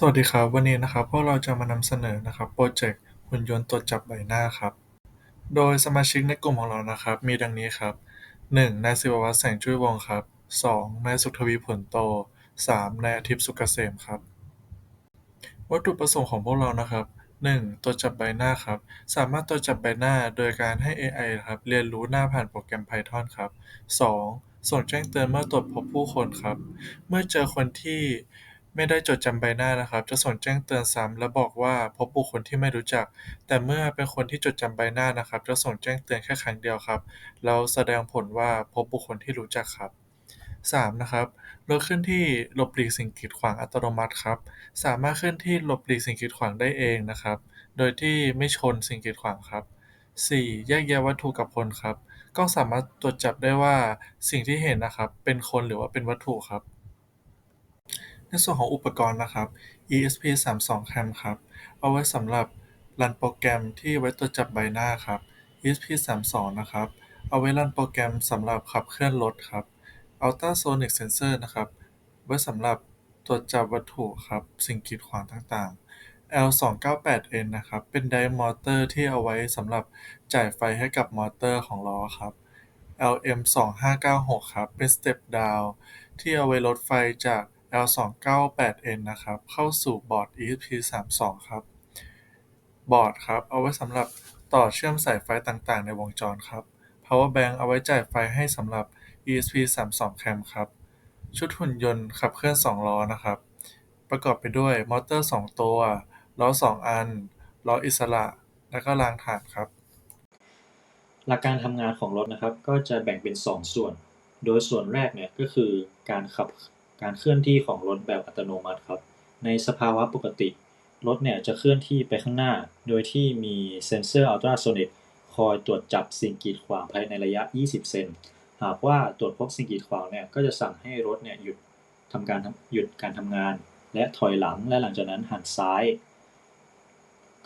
สวัสดีครับ วันนี้นะครับ พวกเราจะมานำเสนอนะครับโปรเจกต์หุ่นยนต์ตรวจจับใบหน้าครับ โดยสมาชิกในกลุ่มของเรานะครับ มีดังนี้ครับ 1. นายศิววัฒน์แสงจุ้ยวงศ์ครับ 2. นายสุทวีผลโต 3. นายอาทิตย์สุกเกษมครับ วัตถุประสงค์ของพวกเรานะครับ 1. ตรวจจับใบหน้าครับ สามารถตรวจจับใบหน้าโดยการให้ AI ครับเรียนรู้หน้าผ่านโปรแกรม Python ครับ 2. ส่งแจ้งเตือนเมื่อตรวจพบผู้คนครับ เมื่อเจอคนที่ ไม่ได้จดจำใบหน้านะครับ จะส่งแจ้งเตือนซ้ำและบอกว่าพบบุคคลที่ไม่รู้จัก แต่เมื่อเป็นคนที่จดจำใบหน้านะครับ จะส่งแจ้งเตือนแค่ครั้งเดียวครับแล้วแสดงผลว่าพบบุคคลที่รู้จักครับ 3. นะครับรถเคลื่อนที่หลบหลีกสิ่งกีดขวางอัตโนมัติครับ สามารถเคลื่อนที่หลบหลีกสิ่งกีดขวางได้เองนะครับ โดยที่ไม่ชนสิ่งกีดขวางครับ 4. แยกแยะวัตถุกับคนครับกล้องสามารถตรวจจับได้ว่าสิ่งที่เห็นนะครับ เป็นคนหรือว่าเป็นวัตถุครับ ในส่วนของอุปกรณ์นะครับ ESP32 Cam ครับ เอาไว้สำหรับรันโปรแกรมที่ไว้ตรวจจับใบหน้าครับ ESP32 นะครับ เอาไว้รันโปรแกรมสำหรับขับเคลื่อนรถครับ Ultrasonic Sensor นะครับ ไว้สำหรับตรวจจับวัตถุครับ สิ่งกีดขวางต่างๆ L298N นะครับ เป็นไดมอเตอร์ที่เอาไว้สำหรับจ่ายไฟให้กับมอเตอร์ของล้อครับ LM2596 ครับ เป็น Step Down ที่เอาไว้ลดไฟจาก L298N นะครับเข้าสู่บอร์ด ESP32 ครับ บอร์ดครับเอาไว้สำหรับต่อเชื่อมสายไฟต่างๆ ในวงจรครับ Power Bank เอาไว้จ่ายไฟให้สำหรับ ESP32 Cam ครับ ชุดหุ่นยนต์ขับเคลื่อน 2 ล้อนะครับ ประกอบไปด้วยมอเตอร์ 2 ตัว ล้อ 2 อัน ล้ออิสระ และก็รางฐานครับ หลักการทำงานของรถนะครับ ก็จะแบ่งเป็น 2 ส่วน โดยส่วนแรกเนี่ยก็คือการขับ การเคลื่อนที่ของรถแบบอัตโนมัติครับ ในสภาวะปกติ รถเนี่ยจะเคลื่อนที่ไปข้างหน้า โดยที่มีเซ็นเซอร์อัลตราโซนิกคอยตรวจจับสิ่งกีดขวางภายในระยะ 20 เซน หากว่าตรวจพบสิ่งกีดขวางเนี่ย ก็จะสั่งให้รถเนี่ยหยุดทำการหยุดการทำงาน และถอยหลัง และหลังจากนั้นหันซ้าย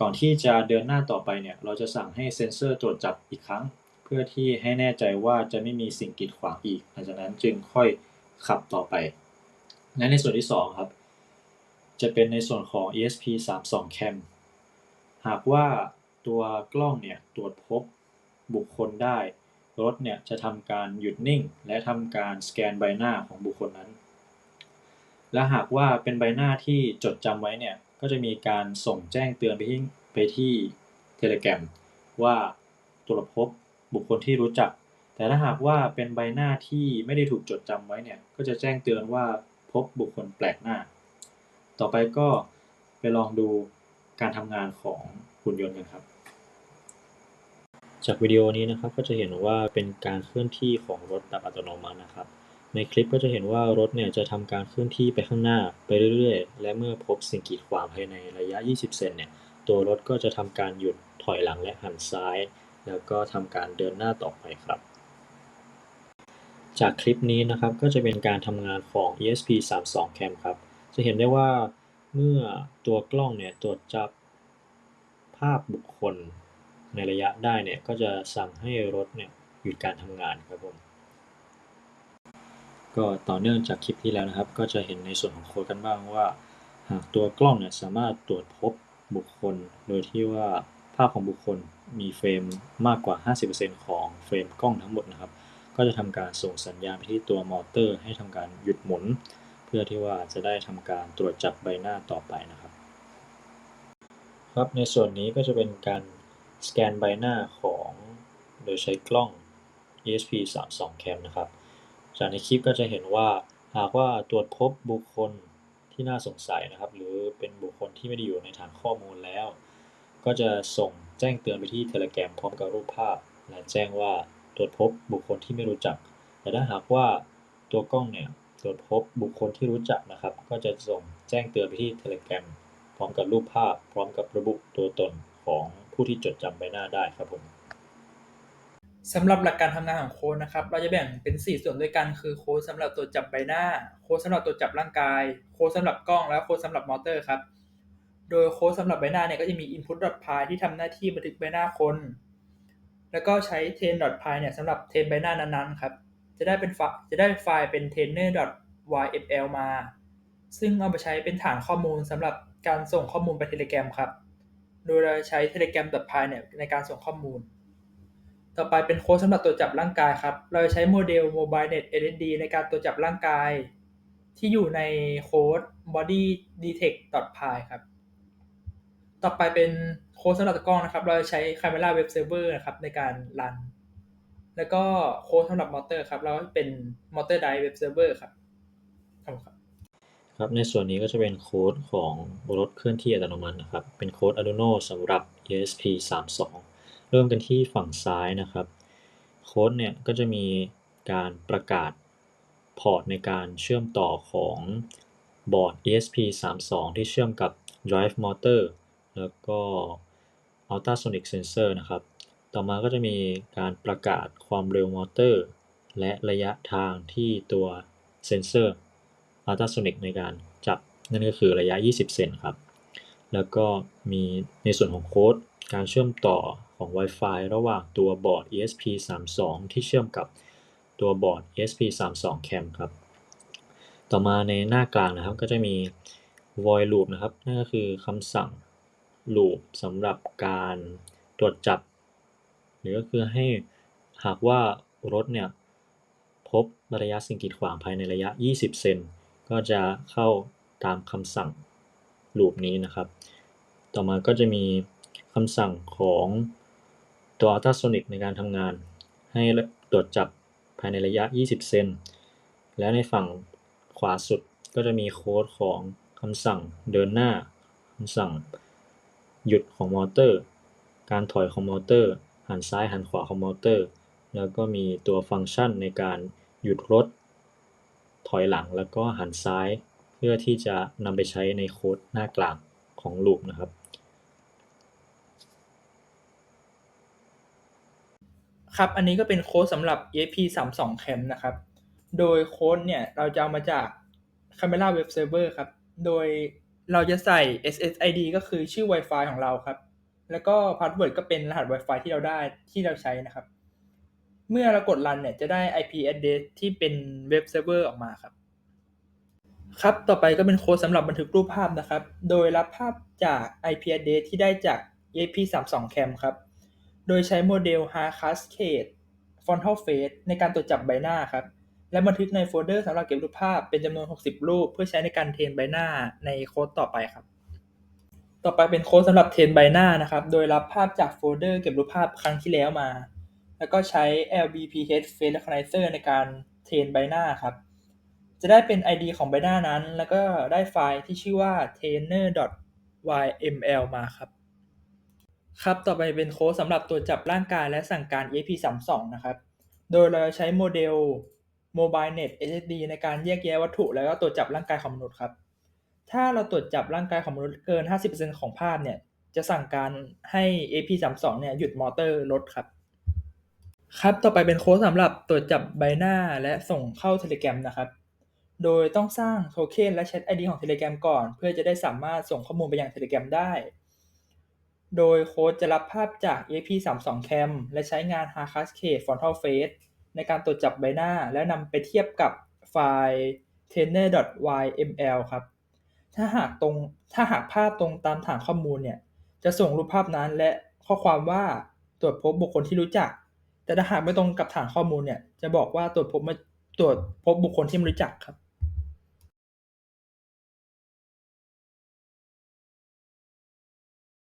ก่อนที่จะเดินหน้าต่อไปเนี่ย เราจะสั่งให้เซ็นเซอร์ตรวจจับอีกครั้ง เพื่อที่ให้แน่ใจว่าจะไม่มีสิ่งกีดขวางอีก หลังจากนั้นจึงค่อยขับต่อไป และในส่วนที่ 2 ครับ จะเป็นในส่วนของ ESP32 Cam หากว่าตัวกล้องเนี่ยตรวจพบบุคคลได้ รถเนี่ยจะทำการหยุดนิ่ง และทำการสแกนใบหน้าของบุคคลนั้น และหากว่าเป็นใบหน้าที่จดจำไว้เนี่ยก็จะมีการส่งแจ้งเตือนไปที่ไปที่เทเลแกรมว่าตรวจพบบุคคลที่รู้จัก แต่ถ้าหากว่าเป็นใบหน้าที่ไม่ได้ถูกจดจำไว้เนี่ยก็จะแจ้งเตือนว่า พบบุคคลแปลกหน้า ต่อไปก็ไปลองดูการทำงานของหุ่นยนต์กันครับ จากวิดีโอนี้นะครับก็จะเห็นว่าเป็นการเคลื่อนที่ของรถแบบอัตโนมัตินะครับ ในคลิปก็จะเห็นว่ารถเนี่ยจะทำการเคลื่อนที่ไปข้างหน้าไปเรื่อยๆ และเมื่อพบสิ่งกีดขวางภายในระยะ 20 เซนเนี่ยตัวรถก็จะทำการหยุดถอยหลังและหันซ้าย แล้วก็ทำการเดินหน้าต่อไปครับ จากคลิปนี้นะครับก็จะเป็นการทำงานของ ESP32 Cam ครับ จะเห็นได้ว่าเมื่อตัวกล้องเนี่ยตรวจจับภาพบุคคลในระยะได้เนี่ยก็จะสั่งให้รถเนี่ยหยุดการทำงานครับผมก็ต่อเนื่องจากคลิปที่แล้วนะครับ ก็จะเห็นในส่วนของโค้ดกันบ้างว่า หากตัวกล้องเนี่ยสามารถตรวจพบบุคคล โดยที่ว่าภาพของบุคคลมีเฟรมมากกว่า 50%ของเฟรมกล้องทั้งหมดนะครับ ก็จะทำการส่งสัญญาณไปที่ตัวมอเตอร์ ให้ทำการหยุดหมุน เพื่อที่ว่าจะได้ทำการตรวจจับใบหน้าต่อไปนะครับ ครับในส่วนนี้ก็จะเป็นการสแกนใบหน้าของโดยใช้กล้อง ESP32 Cam นะครับ จากในคลิปก็จะเห็นว่าหากว่าตรวจพบบุคคลที่น่าสงสัยนะครับ หรือเป็นบุคคลที่ไม่ได้อยู่ในฐานข้อมูลแล้ว ก็จะส่งแจ้งเตือนไปที่เทเลแกรมพร้อมกับรูปภาพ และแจ้งว่า รวจพบบุคคลที่ไม่รู้จัก แต่ถ้าหากว่าตัวกล้องเนี่ยตรวจพบบุคคลที่รู้จักนะครับ ก็จะส่งแจ้งเตือนไปที่เทเลแกรมพร้อมกับรูปภาพ พร้อมกับระบุตัวตนของผู้ที่จดจำใบหน้าได้ครับผมสำหรับหลักการทำงานของโค้ดนะครับ เราจะแบ่งเป็น 4 ส่วนด้วยกัน คือโค้ดสำหรับตรวจับใบหน้า โค้ดสำหรับตรวจจับร่างกาย โค้ดสำหรับกล้อง และโค้ดสำหรับมอเตอร์ครับ โดยโค้ดสำหรับใบหน้าเนี่ยก็จะมี input.py ที่ทำหน้าที่บันทึกใบหน้าคน แล้วก็ใช้ train.py เนี่ยสำหรับเทรนใบหน้านั้นๆครับ จะได้เป็นไฟล์จะได้ไฟล์เป็น trainer.yml มา ซึ่งเอาไปใช้เป็นฐานข้อมูลสำหรับการส่งข้อมูลไป Telegram ครับ โดยเราใช้ telegram.py เนี่ยในการส่งข้อมูล ต่อไปเป็นโค้ดสำหรับตรวจจับร่างกายครับ เราจะใช้โมเดล MobileNet SSD ในการตรวจจับร่างกาย ที่อยู่ในโค้ด body detect.py ครับ ต่อไปเป็นโค้ดสำหรับกล้องนะครับ เราจะใช้ Camera Web Server นะครับในการรัน แล้วก็โค้ดสำหรับมอเตอร์ครับ เราเป็น Motor Drive Web Server ครับขอบคุณครับ ครับ ในส่วนนี้ก็จะเป็นโค้ดของรถเคลื่อนที่อัตโนมัตินะครับ เป็นโค้ด Arduino สำหรับ ESP32 เริ่มกันที่ฝั่งซ้ายนะครับ โค้ดเนี่ยก็จะมีการประกาศพอร์ตในการเชื่อมต่อของบอร์ด ESP32 ที่เชื่อมกับ Drive Motor แล้วก็ Ultrasonic Sensor นะครับ ต่อมาก็จะมีการประกาศความเร็วมอเตอร์ และระยะทางที่ตัวเซนเซอร์อัลตราโซนิกในการจับนั่นก็คือระยะ 20 เซนครับ แล้วก็มีในส่วนของโค้ดการเชื่อมต่อของ Wi-Fi ระหว่างตัวบอร์ด ESP32 ที่เชื่อมกับตัวบอร์ด ESP32 Cam ครับ ต่อมาในหน้ากลางนะครับก็จะมี void loop นะครับ นั่นก็คือคำสั่ง loop สำหรับการตรวจจับ หรือก็คือให้หากว่ารถเนี่ยพบระยะสิ่งกีดขวางภายในระยะ 20 เซน ก็จะเข้าตามคำสั่งลูปนี้นะครับ ต่อมาก็จะมีคำสั่งของตัว ultrasonic ในการทำงาน ให้ตรวจจับภายในระยะ 20 เซน และในฝั่งขวาสุดก็จะมีโค้ดของคำสั่งเดินหน้าคำสั่ง หยุดของมอเตอร์ การถอยของมอเตอร์ หันซ้ายหันขวาของมอเตอร์ แล้วก็มีตัวฟังก์ชันในการหยุดรถ ถอยหลังแล้วก็หันซ้าย เพื่อที่จะนำไปใช้ในโค้ดหน้ากลางของลูปนะครับ ครับ อันนี้ก็เป็นโค้ดสำหรับ ESP32 Cam นะครับ โดยโค้ดเนี่ย เราจะเอามาจาก Camera Web Server ครับ โดย เราจะใส่ SSID ก็คือชื่อ Wi-Fi ของเราครับ แล้วก็ Password ก็เป็นรหัส Wi-Fi ที่เราได้ที่เราใช้นะครับ เมื่อเรากด Run เนี่ยจะได้ IP address ที่เป็น Web Server อร์ออกมาครับ ครับ ต่อไปก็เป็นโค้ดสำหรับบันทึกรูปภาพนะครับ โดยรับภาพจาก IP address ที่ได้จาก ESP32 Cam ครับ โดยใช้โมเดล Hard Cascade Frontal Face ในการตรวจจับใบหน้าครับ และบันทึกในโฟลเดอร์สำหรับเก็บรูปภาพเป็นจำนวน 60 รูป เพื่อใช้ในการเทรนใบหน้าในโค้ดต่อไปครับ ต่อไปเป็นโค้ดสำหรับเทรนใบหน้านะครับ โดยรับภาพจากโฟลเดอร์เก็บรูปภาพครั้งที่แล้วมา แล้วก็ใช้ LBPH Face Recognizer ในการเทรนใบหน้าครับ จะได้เป็น ID ของใบหน้านั้น แล้วก็ได้ไฟล์ที่ชื่อว่า trainer.yml มาครับครับ ต่อไปเป็นโค้ดสำหรับตรวจับร่างกายและสั่งการ EP32 นะครับ โดยเราใช้โมเดล MobileNet SSD ในการแยกแยะวัตถุ แล้วก็ตรวจจับร่างกายของมนุษย์ครับ ถ้าเราตรวจจับร่างกายของมนุษย์เกิน 50%ของภาพเนี่ย จะสั่งการให้ ESP32 เนี่ยหยุดมอเตอร์รถครับ ครับต่อไปเป็นโค้ดสำหรับตรวจจับใบหน้าและส่งเข้า Telegram นะครับ โดยต้องสร้างโทเค็นและแชท ID ของ Telegram ก่อน เพื่อจะได้สามารถส่งข้อมูลไปยัง Telegram ได้โดยโค้ดจะรับภาพจาก ESP32 Cam และใช้งาน Hard Cascade Frontal Face ในการตรวจจับใบหน้า แล้วนำไปเทียบกับไฟล์ trainer.yml ครับ ถ้าหากตรงถ้าหากภาพตรงตามฐานข้อมูลเนี่ย จะส่งรูปภาพนั้นและข้อความว่าตรวจพบบุคคลที่รู้จัก แต่ถ้าหากไม่ตรงกับฐานข้อมูลเนี่ย จะบอกว่าตรวจพบไม่ตรวจพบบุคคลที่ไม่รู้จักครับ